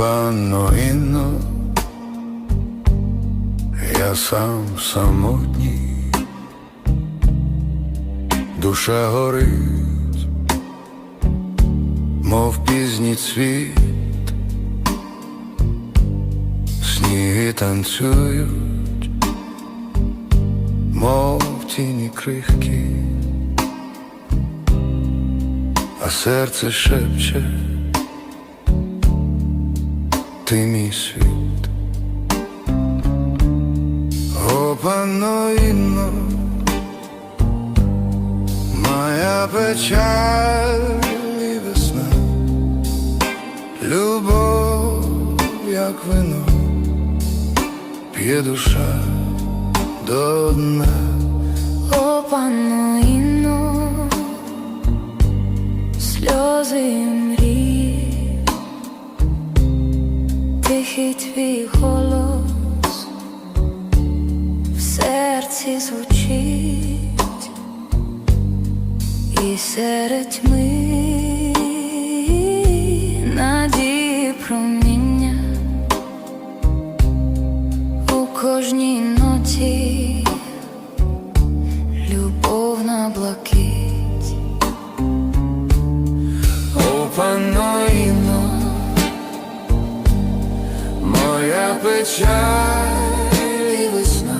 панно Інно, я сам самотній, душа горить, мов пізній цвіт, сніги танцюють, мов тіні крихкі, а серце шепче ти мій світ. О, панно Інно, моя печаль і весна, любов, як вино, п'є душа до дна. О, панно Інно, сльози тихий твій голос в серці звучить, і серед тьми надії проміння у кожній ноті печаль і весна,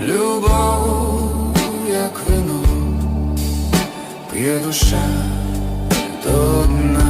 любов, як вино, п'є душа до дна.